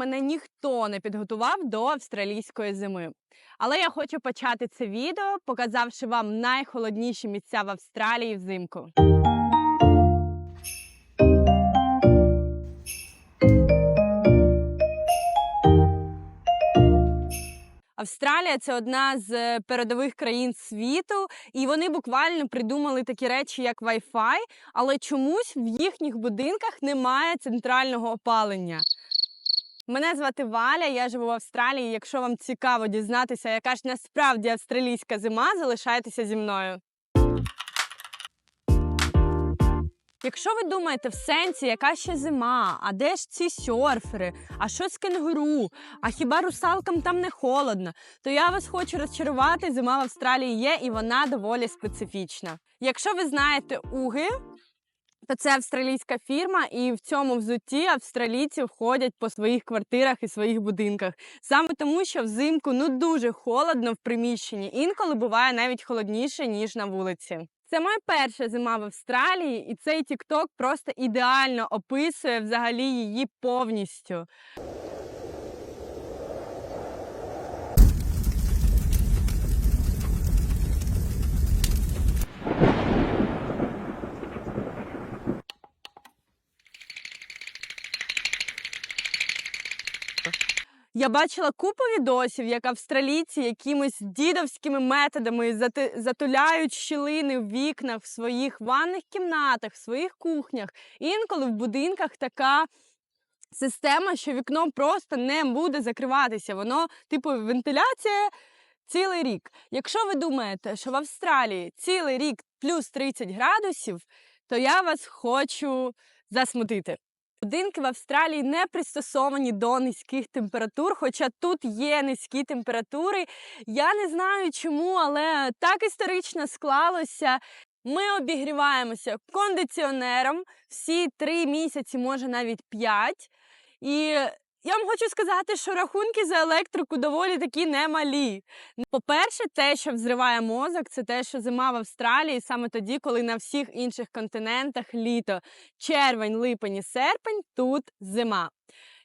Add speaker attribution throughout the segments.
Speaker 1: Мене ніхто не підготував до австралійської зими. Але я хочу почати це відео, показавши вам найхолодніші місця в Австралії взимку. Австралія це одна з передових країн світу, і вони буквально придумали такі речі, як Wi-Fi, але чомусь в їхніх будинках немає центрального опалення. Мене звати Валя, я живу в Австралії. Якщо вам цікаво дізнатися, яка ж насправді австралійська зима, залишайтеся зі мною. Якщо ви думаєте в сенсі, яка ще зима, а де ж ці сьорфери, а що з кенгуру, а хіба русалкам там не холодно, то я вас хочу розчарувати, зима в Австралії є і вона доволі специфічна. Якщо ви знаєте уги, то це австралійська фірма, і в цьому взутті австралійці входять по своїх квартирах і своїх будинках. Саме тому, що взимку ну дуже холодно в приміщенні, інколи буває навіть холодніше, ніж на вулиці. Це моя перша зима в Австралії, і цей тікток просто ідеально описує взагалі її повністю. Я бачила купу відосів, як австралійці якимись дідовськими методами зати- затуляють щілини в вікнах в своїх ванних кімнатах, в своїх кухнях. Інколи в будинках така система, що вікно просто не буде закриватися. Воно, типу, вентиляція цілий рік. Якщо ви думаєте, що в Австралії цілий рік плюс 30 градусів, то я вас хочу засмутити. Будинки в Австралії не пристосовані до низьких температур, хоча тут є низькі температури. Я не знаю чому, але так історично склалося. Ми обігріваємося кондиціонером всі три місяці, може навіть п'ять. І я вам хочу сказати, що рахунки за електрику доволі такі немалі. По-перше, те, що взриває мозок, це те, що зима в Австралії саме тоді, коли на всіх інших континентах літо. Червень, липень і серпень тут зима.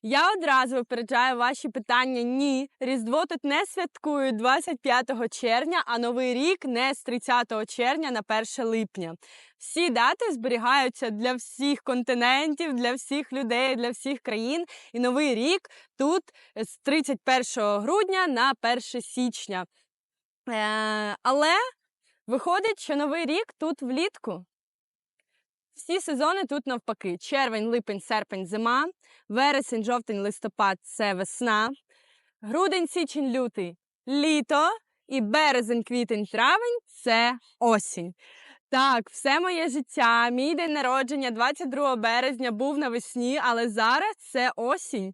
Speaker 1: Я одразу випереджаю ваші питання. Ні, Різдво тут не святкують 25 червня, а Новий рік не з 30 червня на 1 липня. Всі дати зберігаються для всіх континентів, для всіх людей, для всіх країн. І Новий рік тут з 31 грудня на 1 січня. Е, але виходить, що Новий рік тут влітку. Всі сезони тут навпаки: червень, липень, серпень, зима, вересень, жовтень, листопад це весна, грудень, січень, лютий літо, і березень, квітень, травень це осінь. Так, все моє життя, мій день народження 22 березня був навесні, але зараз це осінь.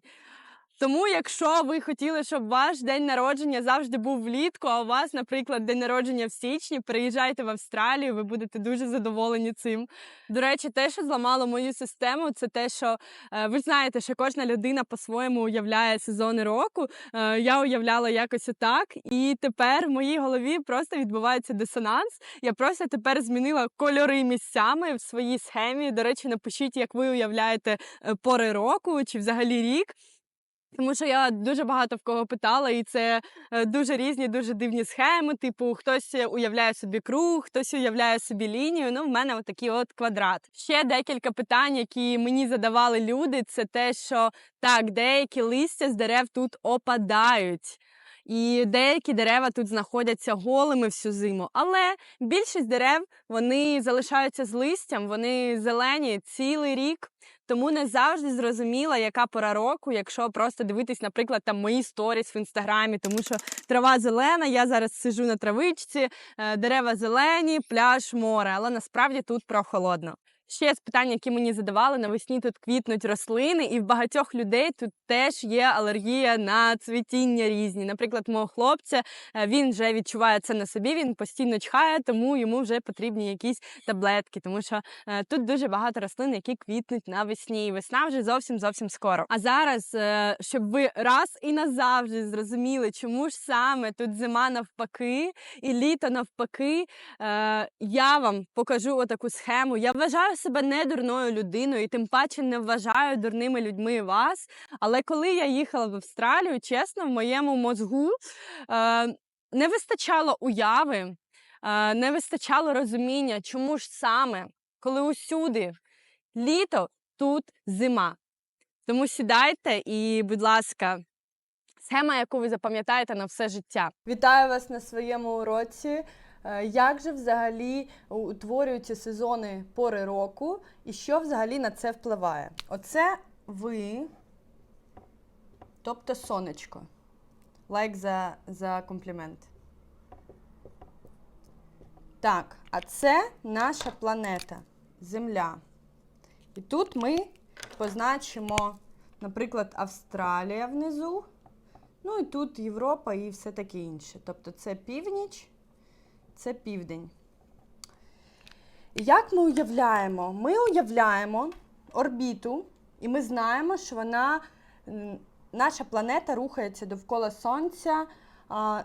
Speaker 1: Тому, якщо ви хотіли, щоб ваш день народження завжди був влітку, а у вас, наприклад, день народження в січні, приїжджайте в Австралію, ви будете дуже задоволені цим. До речі, те, що зламало мою систему, це те, що е, ви знаєте, що кожна людина по-своєму уявляє сезони року. Е, Я уявляла якось отак, і тепер в моїй голові просто відбувається дисонанс. Я просто тепер змінила кольори місцями в своїй схемі. До речі, напишіть, як ви уявляєте е, пори року чи взагалі рік. Тому що я дуже багато в кого питала, і це е, дуже різні, дуже дивні схеми. Типу, хтось уявляє собі круг, хтось уявляє собі лінію. Ну, в мене отакий от квадрат. Ще декілька питань, які мені задавали люди, це те, що так, деякі листя з дерев тут опадають. І деякі дерева тут знаходяться голими всю зиму, але більшість дерев вони залишаються з листям, вони зелені цілий рік. Тому не завжди зрозуміла, яка пора року, якщо просто дивитись, наприклад, там мої сторіс в інстаграмі, тому що трава зелена, я зараз сижу на травичці, е, дерева зелені, пляж, море. Але насправді тут прохолодно. Ще з питань, які мені задавали, навесні тут квітнуть рослини, і в багатьох людей тут теж є алергія на цвітіння різні. Наприклад, мого хлопця е, він вже відчуває це на собі, він постійно чхає, тому йому вже потрібні якісь таблетки, тому що е, тут дуже багато рослин, які квітнуть навесні. І весна вже зовсім зовсім скоро. А зараз, е, щоб ви раз і назавжди зрозуміли, чому ж саме тут зима навпаки і літо навпаки, я вам покажу отаку схему. Я вважаю себе не дурною людиною, і тим паче не вважаю дурними людьми вас. Але коли я їхала в Австралію, чесно, в моєму мозгу е, не вистачало уяви, е, не вистачало розуміння, чому ж саме, коли усюди літо, тут зима. Тому сідайте і, будь ласка, схема, яку ви запам'ятаєте на все життя.
Speaker 2: Вітаю вас на своєму уроці. Е, Як же взагалі утворюються сезони пори року і що взагалі на це впливає? Оце ви, тобто сонечко. Лайк за, за комплімент. Так, а це наша планета Земля. І тут ми позначимо, наприклад, Австралія внизу. Ну і тут Європа і все таке інше. Тобто це північ, це південь. Як ми уявляємо? Ми уявляємо орбіту, і ми знаємо, що вона, наша планета рухається довкола Сонця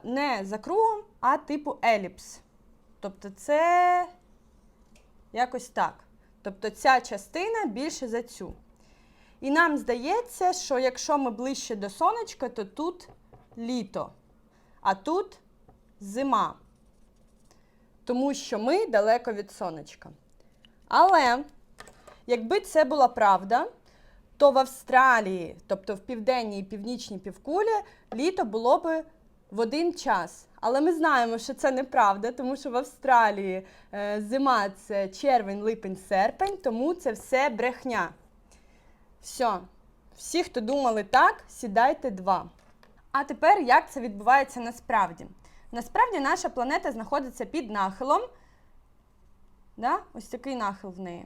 Speaker 2: не за кругом, а типу еліпс. Тобто це якось так. Тобто ця частина більше за цю. І нам здається, що якщо ми ближче до сонечка, то тут літо, а тут зима. Тому що ми далеко від сонечка. Але якби це була правда, то в Австралії, тобто в південній і північній півкулі, літо було би в один час. Але ми знаємо, що це неправда, тому що в Австралії е, зима це червень, липень, серпень, тому це все брехня. Все. Всі, хто думали так, сідайте два. А тепер як це відбувається насправді? Насправді наша планета знаходиться під нахилом. Да? Ось такий нахил в неї.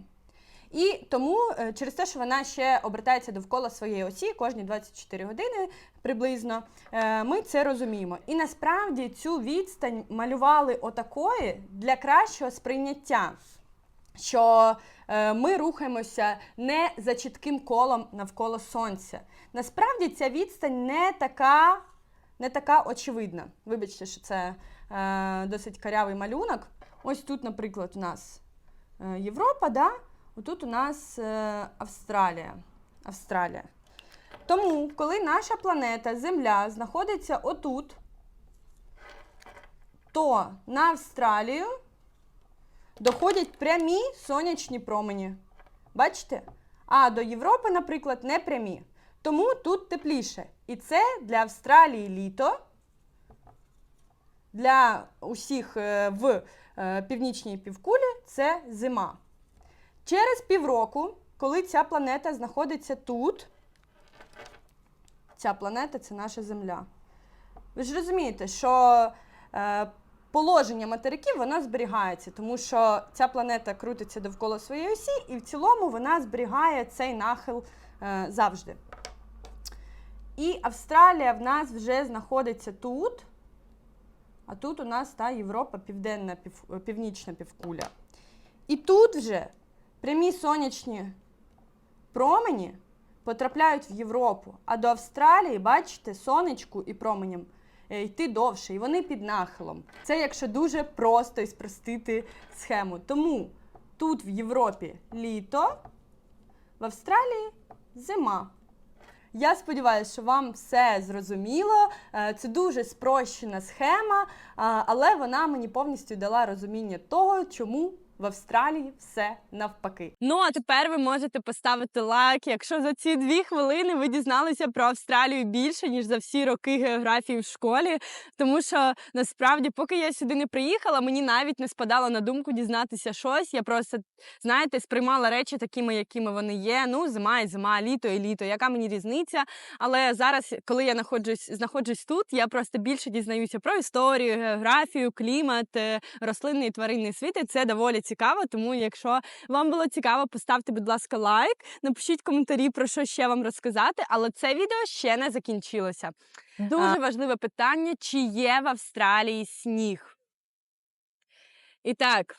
Speaker 2: І тому е, через те, що вона ще обертається довкола своєї осі кожні 24 години приблизно, е, ми це розуміємо. І насправді цю відстань малювали отакої для кращого сприйняття, що е, ми рухаємося не за чітким колом навколо сонця. Насправді ця відстань не така, не така очевидна. Вибачте, що це е, досить карявий малюнок. Ось тут, наприклад, у нас е, Європа, да? Отут у нас е, Австралія. Австралія. Тому, коли наша планета Земля знаходиться отут, то на Австралію доходять прямі сонячні промені. Бачите? А до Європи, наприклад, не прямі. Тому тут тепліше. І це для Австралії літо, для усіх е, в е, північній півкулі це зима. Через півроку, коли ця планета знаходиться тут, ця планета це наша Земля. Ви ж розумієте, що е, положення материків воно зберігається, тому що ця планета крутиться довкола своєї осі, і в цілому вона зберігає цей нахил завжди. І Австралія в нас вже знаходиться тут, а тут у нас та Європа, південна, пів, північна півкуля. І тут вже прямі сонячні промені потрапляють в Європу, а до Австралії, бачите, сонечку і променям е, йти довше, і вони під нахилом. Це якщо дуже просто і спростити схему. Тому тут в Європі літо, в Австралії зима. Я сподіваюся, що вам все зрозуміло. Е, Це дуже спрощена схема, але вона мені повністю дала розуміння того, чому в Австралії все навпаки.
Speaker 1: Ну а тепер ви можете поставити лайк, якщо за ці дві хвилини ви дізналися про Австралію більше ніж за всі роки географії в школі. Тому що насправді, поки я сюди не приїхала, мені навіть не спадало на думку дізнатися щось. Я просто знаєте, сприймала речі такими, якими вони є. Ну, зима і зима, літо і літо. Яка мені різниця? Але зараз, коли я знаходжусь, знаходжусь тут, я просто більше дізнаюся про історію, географію, клімат, е, рослинний і тваринний світ. І це доволі цікаво. Тому, якщо вам було цікаво, поставте, будь ласка, лайк, напишіть коментарі, про що ще вам розказати. Але це відео ще не закінчилося. Дуже важливе питання: чи є в Австралії сніг? І так,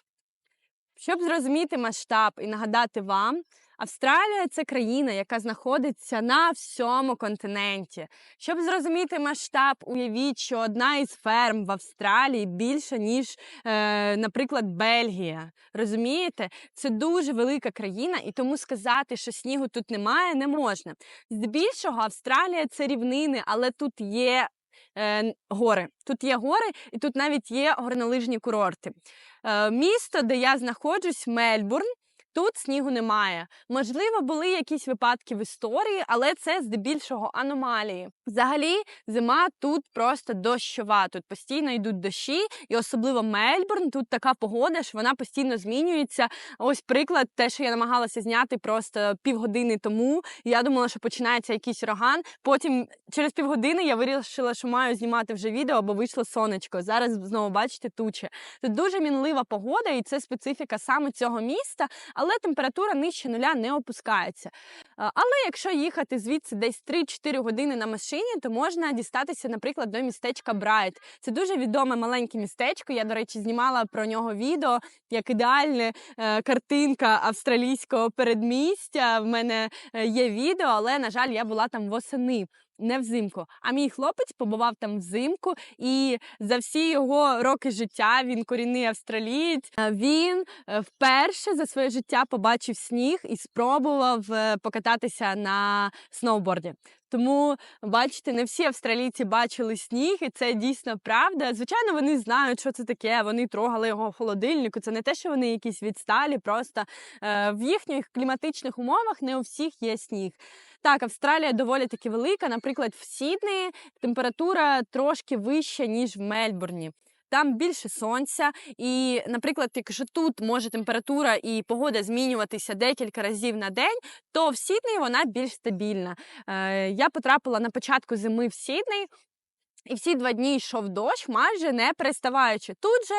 Speaker 1: щоб зрозуміти масштаб і нагадати вам, Австралія це країна, яка знаходиться на всьому континенті. Щоб зрозуміти масштаб, уявіть, що одна із ферм в Австралії більша, ніж, е, наприклад, Бельгія. Розумієте? Це дуже велика країна, і тому сказати, що снігу тут немає, не можна. Здебільшого Австралія це рівнини, але тут є. е, Гори. Тут є гори, і тут навіть є горнолижні курорти. Е, Місто, де я знаходжусь, Мельбурн. Тут снігу немає. Можливо, були якісь випадки в історії, але це здебільшого аномалії. Взагалі, зима тут просто дощова. Тут постійно йдуть дощі, і особливо Мельбурн. Тут така погода, що вона постійно змінюється. Ось приклад, те, що я намагалася зняти просто півгодини тому. Я думала, що починається якийсь ураган. Потім через півгодини я вирішила, що маю знімати вже відео, бо вийшло сонечко. Зараз знову бачите тучі. Тут дуже мінлива погода, і це специфіка саме цього міста але температура нижче нуля не опускається. Але якщо їхати звідси десь 3-4 години на машині, то можна дістатися, наприклад, до містечка Брайт. Це дуже відоме маленьке містечко. Я, до речі, знімала про нього відео як ідеальна е, картинка австралійського передмістя. В мене е, є відео, але на жаль, я була там восени. Не взимку, а мій хлопець побував там взимку, і за всі його роки життя він корінний австралієць. е, Він е, вперше за своє життя побачив сніг і спробував е, покататися на сноуборді. Тому, бачите, не всі австралійці бачили сніг, і це дійсно правда. Звичайно, вони знають, що це таке. Вони трогали його в холодильнику. Це не те, що вони якісь відсталі, просто в їхніх кліматичних умовах не у всіх є сніг. Так, Австралія доволі таки велика. Наприклад, в Сіднеї температура трошки вища, ніж в Мельбурні. Там більше сонця, і, наприклад, якщо тут може температура і погода змінюватися декілька разів на день, то в Сіднеї вона більш стабільна. Е, я потрапила на початку зими в Сідней. І всі два дні йшов дощ, майже не переставаючи. Тут же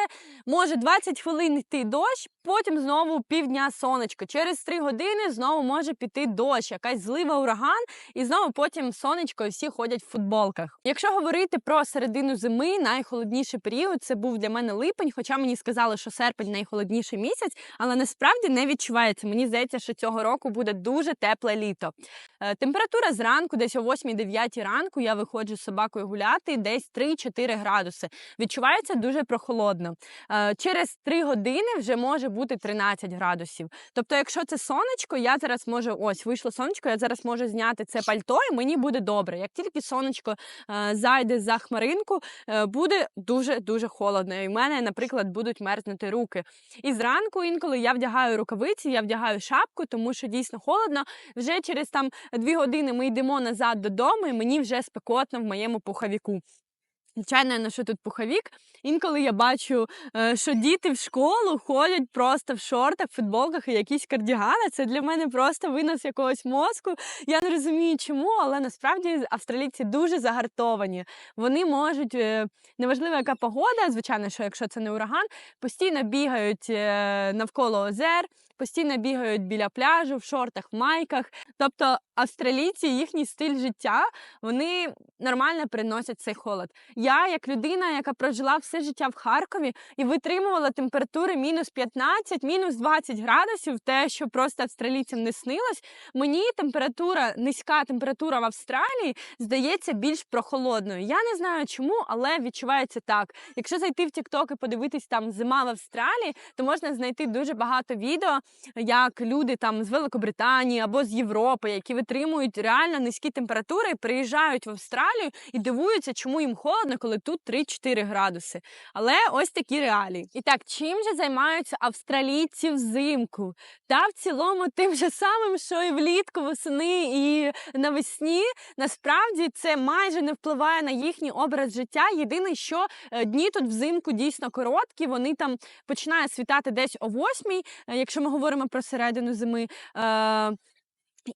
Speaker 1: може 20 хвилин йти дощ, потім знову півдня сонечко. Через 3 години знову може піти дощ, якась злива ураган, і знову потім сонечко, і всі ходять в футболках. Якщо говорити про середину зими, найхолодніший період це був для мене липень, хоча мені сказали, що серпень найхолодніший місяць, але насправді не відчувається. Мені здається, що цього року буде дуже тепле літо. Е, Температура зранку, десь о 8-9 ранку, я виходжу з собакою гуляти, десь 3-4 градуси. Відчувається дуже прохолодно. Е, Через 3 години вже може бути 13 градусів. Тобто, якщо це сонечко, я зараз можу, ось вийшло сонечко, я зараз можу зняти це пальто, і мені буде добре. Як тільки сонечко е, зайде за хмаринку, буде дуже дуже холодно. І в мене, наприклад, будуть мерзнути руки. І зранку інколи я вдягаю рукавиці, я вдягаю шапку, тому що дійсно холодно. Вже через там дві години ми йдемо назад додому, і мені вже спекотно в моєму пуховіку. Звичайно, я ношу тут пуховік. Інколи я бачу, е, що діти в школу ходять просто в шортах, футболках і якісь кардігани. Це для мене просто винос якогось мозку. Я не розумію, чому, але насправді австралійці дуже загартовані. Вони можуть, е, неважливо, яка погода, звичайно, що якщо це не ураган, постійно бігають е, навколо озер. Постійно бігають біля пляжу в шортах, в майках. Тобто австралійці, їхній стиль життя, вони нормально приносять цей холод. Я, як людина, яка прожила все життя в Харкові і витримувала температури мінус 15, мінус 20 градусів, те, що просто австралійцям не снилось, мені температура, низька температура в Австралії здається більш прохолодною. Я не знаю чому, але відчувається так. Якщо зайти в TikTok і подивитись там зима в Австралії, то можна знайти дуже багато відео, як люди там з Великобританії або з Європи, які витримують реально низькі температури, приїжджають в Австралію і дивуються, чому їм холодно, коли тут 3-4 градуси. Але ось такі реалії. І так, чим же займаються австралійці взимку? Та в цілому тим же самим, що і влітку, восени і навесні. Насправді це майже не впливає на їхній образ життя. Єдине, що е, дні тут взимку дійсно короткі. Вони там починає світати десь о восьмій, е, якщо ми говоримо про середину зими.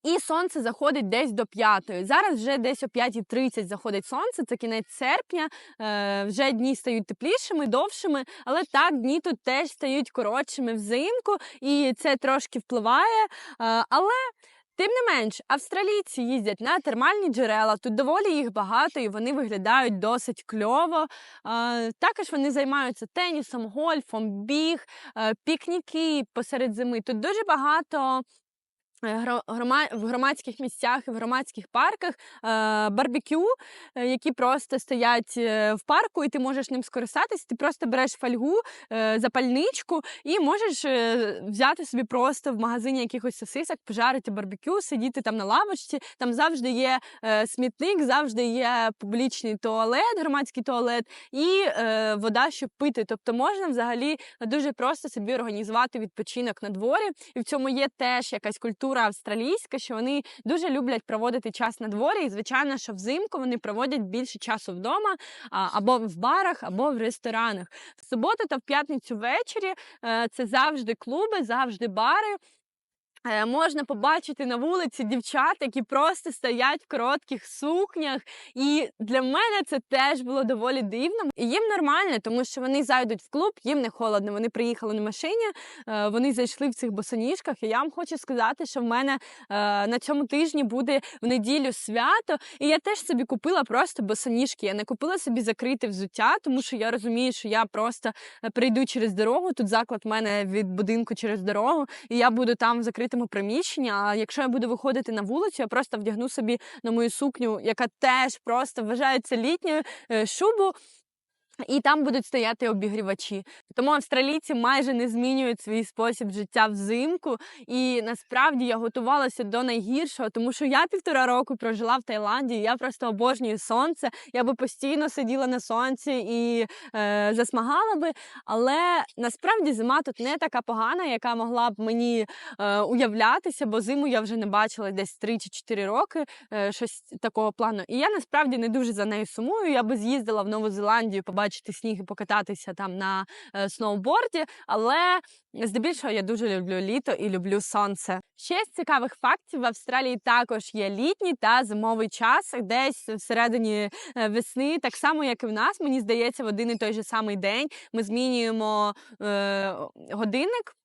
Speaker 1: І сонце заходить десь до п'ятої. Зараз вже десь о 5.30 заходить сонце, це кінець серпня. Е, вже дні стають теплішими, довшими, але так дні тут теж стають коротшими взимку, і це трошки впливає. Е, але Тим не менш, австралійці їздять на термальні джерела. Тут доволі їх багато, і вони виглядають досить кльово. Е, також вони займаються тенісом, гольфом, біг, пікніки посеред зими. Тут дуже багато в громадських місцях і в громадських парках е, барбекю, е, які просто стоять е, в парку, і ти можеш ним скористатись. Ти просто береш фольгу, е, запальничку і можеш е, взяти собі просто в магазині якихось сосисок, пожарити барбекю, сидіти там на лавочці. Там завжди є е, смітник, завжди є публічний туалет, громадський туалет і е, вода, щоб пити. Тобто можна взагалі дуже просто собі організувати відпочинок на дворі. І в цьому є теж якась культура австралійська, що вони дуже люблять проводити час на дворі. І звичайно, що взимку вони проводять більше часу вдома або в барах, або в ресторанах. В суботу та в п'ятницю ввечері е, це завжди клуби, завжди бари. Е, Можна побачити на вулиці дівчат, які просто стоять в коротких сукнях. І для мене це теж було доволі дивно. І їм нормально, тому що вони зайдуть в клуб, їм не холодно. Вони приїхали на машині, е, вони зайшли в цих босоніжках. І я вам хочу сказати, що в мене е, на цьому тижні буде в неділю свято. І я теж собі купила просто босоніжки. Я не купила собі закрите взуття, тому що я розумію, що я просто прийду через дорогу. Тут заклад в мене від будинку через дорогу, і я буду там в закритому приміщенні. А якщо я буду виходити на вулицю, я просто вдягну собі на мою сукню, яка теж просто вважається літньою е, шубу. І там будуть стояти обігрівачі. Тому австралійці майже не змінюють свій спосіб життя взимку. І насправді я готувалася до найгіршого, тому що я півтора року прожила в Таїланді. І я просто обожнюю сонце. Я би постійно сиділа на сонці і е, засмагала би. Але насправді зима тут не така погана, яка могла б мені е, уявлятися, бо зиму я вже не бачила десь 3 чи 4 роки, е, щось такого плану. І я насправді не дуже за нею сумую. Я би з'їздила в Нову Зеландію, побачити сніг і покататися там на е, сноуборді. Але здебільшого я дуже люблю літо і люблю сонце. Ще з цікавих фактів в Австралії також є літній та зимовий час, десь всередині е, весни, так само як і в нас. Мені здається, в один і той же самий день ми змінюємо е, годинник.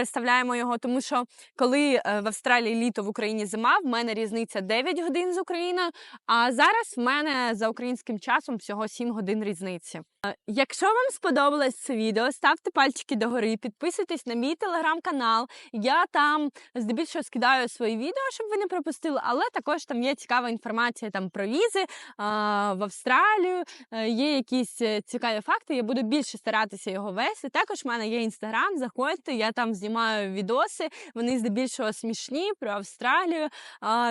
Speaker 1: Переставляємо його, тому що коли е, в Австралії літо в Україні зима, в мене різниця 9 годин з Україною. А зараз в мене за українським часом всього 7 годин різниці. Е, Якщо вам сподобалось це відео, ставте пальчики догори, підписуйтесь на мій телеграм-канал. Я там здебільшого скидаю свої відео, щоб ви не пропустили, але також там є цікава інформація там про візи в Австралію. е, Є якісь цікаві факти. Я буду більше старатися його вести. Також в мене є інстаграм. Заходьте, я там знімаю відоси. Вони здебільшого смішні про Австралію.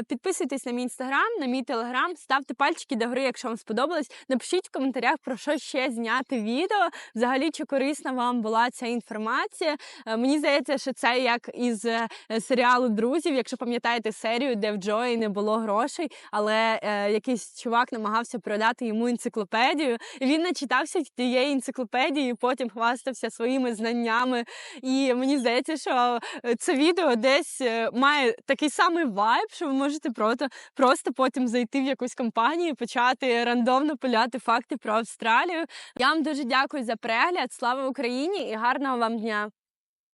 Speaker 1: Підписуйтесь на мій інстаграм, на мій телеграм, ставте пальчики догори, якщо вам сподобалось. Напишіть в коментарях про що ще зняти відео. Взагалі, чи корисна вам була ця інформація. Е, Мені здається, що це як із е, серіалу друзів. Якщо пам'ятаєте серію, де в Джої не було грошей, але е, якийсь чувак намагався продати йому енциклопедію. Він начитався тієї енциклопедії, потім хвастався своїми знаннями. І мені здається, що е, це відео десь е, має такий самий вайб, що ви можете просто, просто потім зайти в якусь компанію, і почати рандомно пиляти факти про Австралію. Я вам дуже дякую за перегляд. Слава Україні і гарного вам дня!